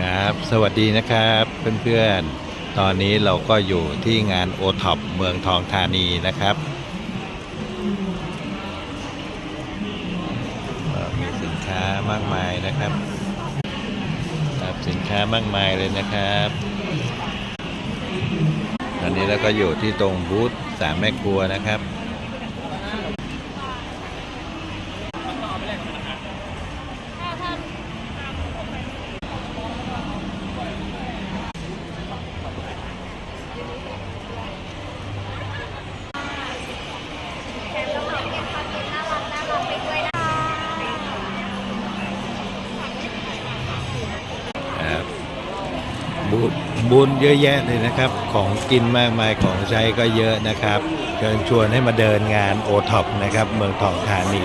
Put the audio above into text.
ครับ สวัสดีนะครับเพื่อนๆ ตอนนี้เราก็อยู่ที่งานโอท็อปเมืองทองธานีนะครับ มีสินค้ามากมายนะครับครับสินค้ามากมายเลยนะครับ ตอนนี้เราก็อยู่ที่ตรงบูธสามแม่ครัวนะครับ บูธบุญเยอะแยะเลยนะครับ ของกินมากมายของใช้ก็เยอะนะครับเชิญชวนให้มาเดินงานโอท็อปนะครับ เมืองทองธานี